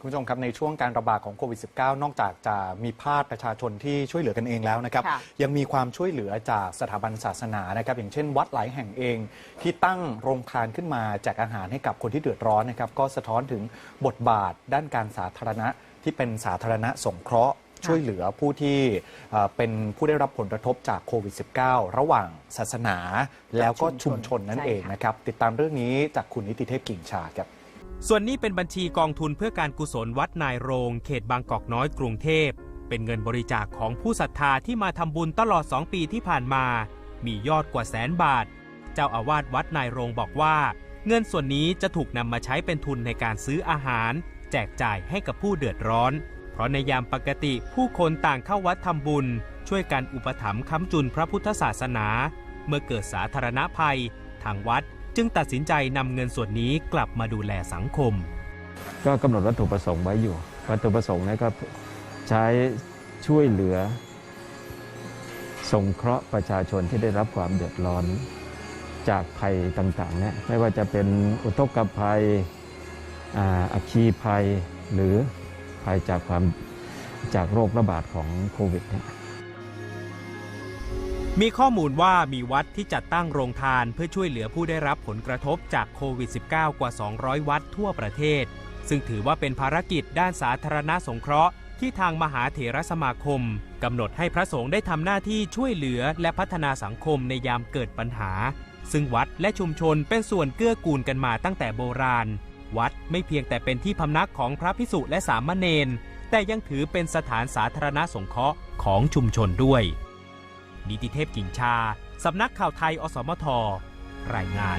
คุณผู้ชมครับในช่วงการระบาดของโควิด -19 นอกจากจะมีภาคประชาชนที่ช่วยเหลือกันเองแล้วนะครับ ค่ะยังมีความช่วยเหลือจากสถาบันศาสนานะครับ อย่างเช่นวัดหลายแห่งเอง ที่ตั้งโรงทานขึ้นมาแจกอาหารให้กับคนที่เดือดร้อนนะครับ ก็สะท้อนถึงบทบาทด้านการสาธารณะที่เป็นสาธารณะสงเคราะห์ช่วยเหลือผู้ที่เอ่อเป็นผู้ได้รับผลกระทบจากโควิด -19 ระหว่างศาสนาแล้วก็ชุมชนนั่นใช่เองค่ะนะครับติดตามเรื่องนี้จากคุณนิติเทพกิ่งชาครับ ส่วนนี้เป็นบัญชีกองทุนเพื่อการกุศลวัดนายโรง เขตบางกอกน้อยกรุงเทพ เป็นเงินบริจาคของผู้ศรัทธาที่มาทำบุญตลอด 2 ปีที่ผ่านมา มียอดกว่าแสนบาท เจ้าอาวาสวัดนายโรงบอกว่า เงินส่วนนี้จะถูกนำมาใช้เป็นทุนในการซื้ออาหาร แจกจ่ายให้กับผู้เดือดร้อน เพราะในยามปกติผู้คนต่างเข้าวัดทำบุญ ช่วยกันอุปถัมภ์ค้ำจุนพระพุทธศาสนา เมื่อเกิดสาธารณภัย ทางวัด จึงตัดสินใจนำเงินส่วนนี้กลับมาดูแลสังคม ก็กำหนดวัตถุประสงค์ไว้อยู่ วัตถุประสงค์นั้นก็ใช้ช่วยเหลือ สงเคราะห์ประชาชนที่ได้รับความเดือดร้อนจากภัยต่างๆเนี่ยไม่ว่าจะเป็นอุทกภัยอาคคีภัยหรือภัยจากความจากโรคระบาดของโควิดเนี่ย มีข้อมูลว่ามีวัดที่จัดตั้งโรงทานเพื่อช่วยเหลือผู้ได้รับผลกระทบจากโควิด -19 กว่า 200 วัดทั่วประเทศ ซึ่งถือว่าเป็นภารกิจด้านสาธารณสงเคราะห์ที่ทางมหาเถรสมาคมกำหนดให้พระสงฆ์ได้ทำหน้าที่ช่วยเหลือและพัฒนาสังคมในยามเกิดปัญหา ซึ่งวัดและชุมชนเป็นส่วนเกื้อกูลกันมาตั้งแต่โบราณ วัดไม่เพียงแต่เป็นที่พำนักของพระพิสุและสามเณรแต่ยังถือเป็นสถานสาธารณสงเคราะห์ของชุมชนด้วย นิติเทพกิ่งชา สำนักข่าวไทย อสมท รายงาน